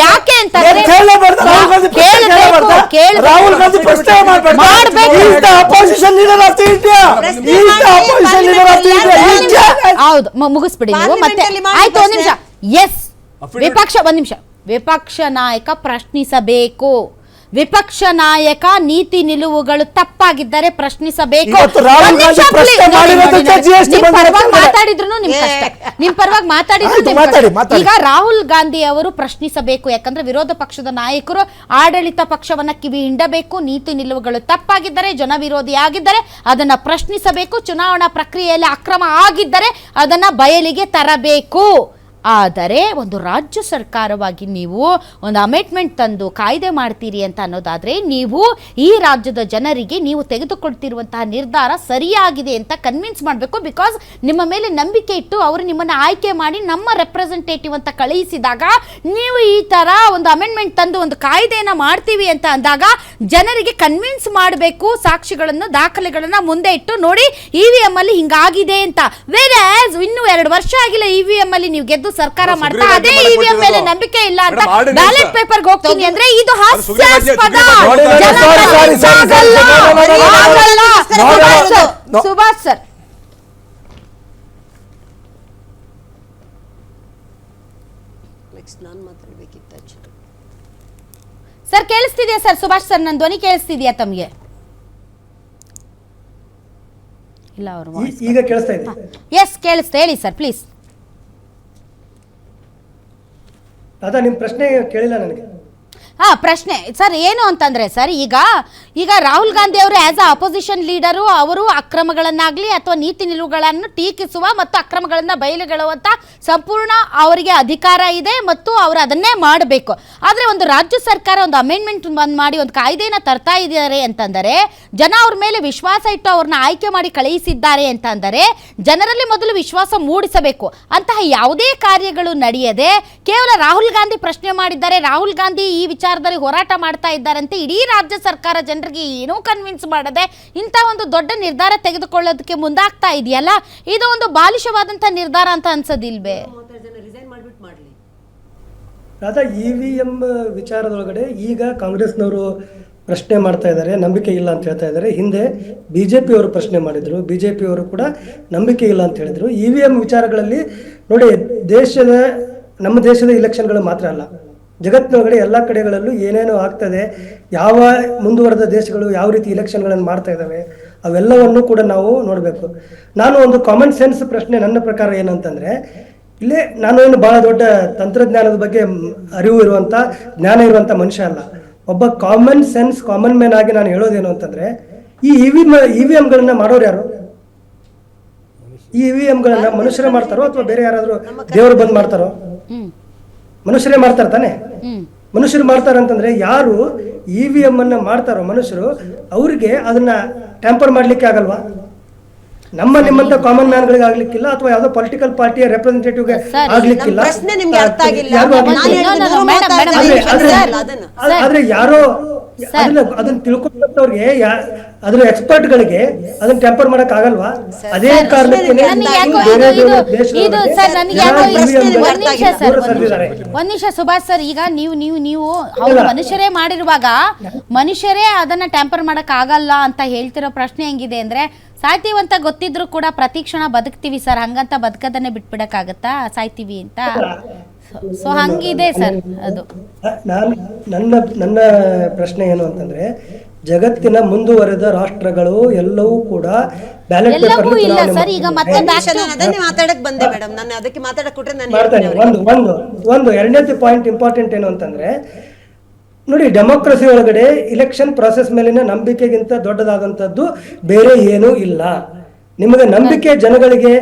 ಯಾಕೆ ರಾಹುಲ್ ಗಾಂಧಿ ಪ್ರಶ್ನೆ ಹೌದು ಮುಗಿಸ್ಬಿಡಿ ನೀವು. ಮತ್ತೆ ಆಯ್ತು ಒಂದ್ ನಿಮಿಷ. ಎಸ್ ವಿಪಕ್ಷ ಒಂದ್ ನಿಮಿಷ. ವಿಪಕ್ಷ ನಾಯಕ ಪ್ರಶ್ನಿಸಬೇಕು. ವಿಪಕ್ಷ ನಾಯಕ ನೀತಿ ನಿಲುವುಗಳು ತಪ್ಪಾಗಿದ್ದರೆ ಪ್ರಶ್ನಿಸಬೇಕು. ಮಾತಾಡಿದ್ರು ನಿಮ್ ಕಷ್ಟ. ನಿಮ್ ಪರವಾಗಿ ಮಾತಾಡಿದ್ರು. ಈಗ ರಾಹುಲ್ ಗಾಂಧಿ ಅವರು ಪ್ರಶ್ನಿಸಬೇಕು. ಯಾಕಂದ್ರೆ ವಿರೋಧ ಪಕ್ಷದ ನಾಯಕರು ಆಡಳಿತ ಪಕ್ಷವನ್ನ ಕಿವಿ ಹಿಂಡಬೇಕು ನೀತಿ ನಿಲುವುಗಳು ತಪ್ಪಾಗಿದ್ದರೆ ಜನವಿರೋಧಿ ಆಗಿದ್ದರೆ ಅದನ್ನ ಪ್ರಶ್ನಿಸಬೇಕು. ಚುನಾವಣಾ ಪ್ರಕ್ರಿಯೆಯಲ್ಲಿ ಅಕ್ರಮ ಆಗಿದ್ದರೆ ಅದನ್ನ ಬಯಲಿಗೆ ತರಬೇಕು. ಆದರೆ ಒಂದು ರಾಜ್ಯ ಸರ್ಕಾರವಾಗಿ ನೀವು ಒಂದು ಅಮೆಂಡ್ಮೆಂಟ್ ತಂದು ಕಾಯ್ದೆ ಮಾಡ್ತೀರಿ ಅಂತ ಅನ್ನೋದಾದರೆ ನೀವು ಈ ರಾಜ್ಯದ ಜನರಿಗೆ ನೀವು ತೆಗೆದುಕೊಳ್ತಿರುವಂತಹ ನಿರ್ಧಾರ ಸರಿಯಾಗಿದೆ ಅಂತ ಕನ್ವಿನ್ಸ್ ಮಾಡಬೇಕು ಬಿಕಾಸ್ ನಿಮ್ಮ ಮೇಲೆ ನಂಬಿಕೆ ಇಟ್ಟು ಅವರು ನಿಮ್ಮನ್ನು ಆಯ್ಕೆ ಮಾಡಿ ನಮ್ಮ ರೆಪ್ರೆಸೆಂಟೇಟಿವ್ ಅಂತ ಕಳುಹಿಸಿದಾಗ ನೀವು ಈ ಥರ ಒಂದು ಅಮೆಂಡ್ಮೆಂಟ್ ತಂದು ಒಂದು ಕಾಯ್ದೆಯನ್ನು ಮಾಡ್ತೀವಿ ಅಂತ ಅಂದಾಗ ಜನರಿಗೆ ಕನ್ವಿನ್ಸ್ ಮಾಡಬೇಕು, ಸಾಕ್ಷಿಗಳನ್ನು, ದಾಖಲೆಗಳನ್ನು ಮುಂದೆ ಇಟ್ಟು ನೋಡಿ ಇ ವಿ ಎಂ ಅಲ್ಲಿ ಹಿಂಗಾಗಿದೆ ಅಂತ. ವೆರೆ ಆಸ್ ಇನ್ನೂ ಎರಡು ವರ್ಷ ಆಗಿಲ್ಲ ಇ ವಿ ಎಂ ಅಲ್ಲಿ ನೀವು ಗೆದ್ದು ಸರ್ಕಾರ ಅದು ಮಾಡ್ತಾ ಅದೇ ಇವಿಎಂ ಇ ವಿ ಎಂ ಮೇಲೆ ನಂಬಿಕೆ ಇಲ್ಲ ಅಂತ. ಬ್ಯಾಲೆಟ್ ಪೇಪರ್ ಹೋಗ್ತೀನಿ ಅಂದ್ರೆ ಇದು ಹಾಸ್ಯಾಸ್ಪದ ಸುಭಾಷ್ ಸರ್, ಸರ್ ಕೇಳಿಸ್ತಿದೆಯಾ ಸರ್ ಸುಭಾಷ್ ಸರ್ ನನ್ನ ಧ್ವನಿ ಕೇಳಿಸ್ತಿದೆಯಾ ತಮಗೆ ಇಲ್ಲ ಅವರು ಈಗ ಕೇಳಿಸ್ತಾ ಇದೆ ಎಸ್ ಕೇಳಿಸ್ತಾ ಹೇಳಿ ಸರ್ ಪ್ಲೀಸ್ ಅದ ನಿಮ್ಮ ಪ್ರಶ್ನೆ ಕೇಳಿಲ್ಲ ನನಗೆ. ಹಾ, ಪ್ರಶ್ನೆ. ಸರ್, ಏನು ಅಂತಂದ್ರೆ ಸರ್, ಈಗ ಈಗ ರಾಹುಲ್ ಗಾಂಧಿ ಅವರು ಆಸ್ ಅ ಅಪೋಸಿಷನ್ ಲೀಡರು ಅವರು ಅಕ್ರಮಗಳನ್ನಾಗ್ಲಿ ಅಥವಾ ನೀತಿ ನಿಲುವುಗಳನ್ನು ಟೀಕಿಸುವ ಮತ್ತು ಅಕ್ರಮಗಳನ್ನ ಬಯಲುಗೊಳ್ಳುವಂತ ಸಂಪೂರ್ಣ ಅವರಿಗೆ ಅಧಿಕಾರ ಇದೆ ಮತ್ತು ಅವರು ಅದನ್ನೇ ಮಾಡಬೇಕು. ಆದರೆ ಒಂದು ರಾಜ್ಯ ಸರ್ಕಾರ ಒಂದು ಅಮೆಂಡ್ಮೆಂಟ್ ಬಂದ್ ಮಾಡಿ, ಒಂದು ಕಾಯ್ದೆನ ತರ್ತಾ ಇದ್ದಾರೆ ಅಂತಂದರೆ, ಜನ ಅವ್ರ ಮೇಲೆ ವಿಶ್ವಾಸ ಇಟ್ಟು ಅವ್ರನ್ನ ಆಯ್ಕೆ ಮಾಡಿ ಕಳುಹಿಸಿದ್ದಾರೆ ಅಂತಂದರೆ, ಜನರಲ್ಲಿ ಮೊದಲು ವಿಶ್ವಾಸ ಮೂಡಿಸಬೇಕು. ಅಂತಹ ಯಾವುದೇ ಕಾರ್ಯಗಳು ನಡೆಯದೆ ಕೇವಲ ರಾಹುಲ್ ಗಾಂಧಿ ಪ್ರಶ್ನೆ ಮಾಡಿದ್ದಾರೆ. ರಾಹುಲ್ ಗಾಂಧಿ ಈ ವಿಚಾರದಲ್ಲಿ ಹೋರಾಟ ಮಾಡ್ತಾ ಇದ್ದಾರಂತೆ. ಇಡೀ ರಾಜ್ಯ ಸರ್ಕಾರ ಜನರಿಗೆ ಏನೂ ಕನ್ವಿನ್ಸ್ ಮಾಡದೆ ಇಂಥ ಒಂದು ದೊಡ್ಡ ನಿರ್ಧಾರ ತೆಗೆದುಕೊಳ್ಳೋದಕ್ಕೆ ಮುಂದಾಗ್ತಾ ಇದೆಯಲ್ಲ? ಇದು ಒಂದು ಬಾಲಿಶವಾದಂಥ ನಿರ್ಧಾರ ಅಂತ ಅನ್ಸೋದಿಲ್ವೇ? ರಾಧಾ ಇ ವಿ ಎಂ ವಿಚಾರದೊಳಗಡೆ ಈಗ ಕಾಂಗ್ರೆಸ್ನವರು ಪ್ರಶ್ನೆ ಮಾಡ್ತಾ ಇದ್ದಾರೆ. ನಂಬಿಕೆ ಇಲ್ಲ ಅಂತ ಹೇಳ್ತಾ ಇದ್ದಾರೆ. ಹಿಂದೆ ಬಿ ಜೆ ಪಿಯವರು ಪ್ರಶ್ನೆ ಮಾಡಿದರು. ಬಿ ಜೆ ಪಿಯವರು ಕೂಡ ನಂಬಿಕೆ ಇಲ್ಲ ಅಂತ ಹೇಳಿದರು. ಇ ವಿ ಎಂ ವಿಚಾರಗಳಲ್ಲಿ ನೋಡಿ ದೇಶದ ನಮ್ಮ ದೇಶದ ಇಲೆಕ್ಷನ್ಗಳು ಮಾತ್ರ ಅಲ್ಲ. ಜಗತ್ತಿನೊಳಗಡೆ ಎಲ್ಲ ಕಡೆಗಳಲ್ಲೂ ಏನೇನೋ ಆಗ್ತದೆ ಯಾವ ಮುಂದುವರೆದ ದೇಶಗಳು ಯಾವ ರೀತಿ ಇಲೆಕ್ಷನ್ಗಳನ್ನು ಮಾಡ್ತಾ ಇದ್ದಾವೆ ಅವೆಲ್ಲವನ್ನು ಕೂಡ ನಾವು ನೋಡಬೇಕು. ನಾನು ಒಂದು ಕಾಮನ್ ಸೆನ್ಸ್ ಪ್ರಶ್ನೆ ನನ್ನ ಪ್ರಕಾರ ಏನಂತಂದರೆ ಇಲ್ಲೇ ನಾನು ಏನು ಬಹಳ ದೊಡ್ಡ ತಂತ್ರಜ್ಞಾನದ ಬಗ್ಗೆ ಅರಿವು ಇರುವಂತ ಜ್ಞಾನ ಇರುವಂತ ಮನುಷ್ಯ ಅಲ್ಲ. ಒಬ್ಬ ಕಾಮನ್ ಸೆನ್ಸ್ ಕಾಮನ್ ಮ್ಯಾನ್ ಆಗಿ ನಾನು ಹೇಳೋದೇನು ಅಂತಂದರೆ ಈ ಇ ವಿ ಇ ವಿ ಎಮ್ಗಳನ್ನ ಮಾಡೋರು ಯಾರು? ಈ ಇ ವಿ ಎಮ್ಗಳನ್ನ ಮನುಷ್ಯರೇ ಮಾಡ್ತಾರೋ ಅಥವಾ ಬೇರೆ ಯಾರಾದರೂ ದೇವರು ಬಂದ್ ಮಾಡ್ತಾರೋ? ಮನುಷ್ಯರೇ ಮಾಡ್ತಾರೆ ತಾನೆ? ಮನುಷ್ಯರು ಮಾಡ್ತಾರೆ ಅಂತಂದ್ರೆ ಯಾರು ಇ ವಿ ಎಂ ಅನ್ನ ಮಾಡ್ತಾರೋ ಮನುಷ್ಯರು ಅವ್ರಿಗೆ ಅದನ್ನ ಟ್ಯಾಂಪರ್ ಮಾಡ್ಲಿಕ್ಕೆ ಆಗಲ್ವಾ? ನಮ್ಮ ನಿಮ್ಮಂತ ಕಾಮನ್ ಮ್ಯಾನ್ ಗಳಿಗೆ ಆಗ್ಲಿಕ್ಕಿಲ್ಲ ಅಥವಾ ಯಾವ್ದೋ ಪೊಲಿಟಿಕಲ್ ಪಾರ್ಟಿಯ ರೆಪ್ರೆಸೆಂಟೇಟಿವ್ಗೆ ಆಗ್ಲಿಕ್ಕಿಲ್ಲ? ಆದ್ರೆ ಯಾರೋ ಅದನ್ನ ಅದನ್ನ ತಿಳ್ಕೊಂಡವ್ರಿಗೆ ಅದ್ರ ಎಕ್ಸ್ಪರ್ಟ್ಗಳಿಗೆ ಅದನ್ನ ಟೆಂಪರ್ ಮಾಡಕ್ ಆಗಲ್ವಾ ಅದೇ ಕಾರಣಕ್ಕೆ ಒಂದ್ ನಿಮಿಷ. ಸುಭಾಷ್ ಸರ್ ಈಗ ನೀವು ನೀವು ನೀವು ಮನುಷ್ಯರೇ ಮಾಡಿರುವಾಗ ಮನುಷ್ಯರೇ ಅದನ್ನ ಟ್ಯಾಂಪರ್ ಮಾಡಕ್ ಆಗಲ್ಲ ಅಂತ ಹೇಳ್ತಿರೋ ಪ್ರಶ್ನೆ ಹೆಂಗಿದೆ ಅಂದ್ರೆ ಸಾಯ್ತೀವಂತ ಗೊತ್ತಿದ್ರು ಕೂಡ ಪ್ರತಿ ಕ್ಷಣ ಬದುಕ್ತೀವಿ ಸರ್ ಹಂಗಂತ ಬದುಕದನ್ನೇ ಬಿಟ್ಬಿಡಕ್ಕಾಗತ್ತಾ ಸಾಯ್ತೀವಿ ಅಂತ? ಸೊ ಹಂಗಿದೆ ಸರ್ ಅದು. ನಾನು ನನ್ನ ನನ್ನ ಪ್ರಶ್ನೆ ಏನು ಅಂತಂದ್ರೆ ಜಗತ್ತಿನ ಮುಂದುವರೆದ ರಾಷ್ಟ್ರಗಳು ಎಲ್ಲವೂ ಕೂಡ ಬ್ಯಾಲೆಟ್ ಎಲ್ಲವೂ ಇಲ್ಲ ಸರ್ ಈಗ ಮತ್ತೆ ಅದನ್ನೇ ಮಾತಾಡಕ್ ಬಂದೆ ಮೇಡಮ್. ನಾನು ಅದಕ್ಕೆ ಮಾತಾಡಕ್ ಕೊಟ್ರೆ ನಾನು ಒಂದು ಒಂದು ಒಂದು ಎರಡನೇದು ಪಾಯಿಂಟ್ ಇಂಪಾರ್ಟೆಂಟ್ ಏನು ಅಂತಂದ್ರೆ ನೋಡಿ ಡೆಮೋಕ್ರಸಿ ಒಳಗಡೆ ಇಲೆಕ್ಷನ್ ಪ್ರಾಸೆಸ್ ಮೇಲಿನ ನಂಬಿಕೆಗಿಂತ ದೊಡ್ಡದಾದಂಥದ್ದು ಬೇರೆ ಏನೂ ಇಲ್ಲ. ನಿಮಗೆ ನಂಬಿಕೆ ಜನಗಳಿಗೆ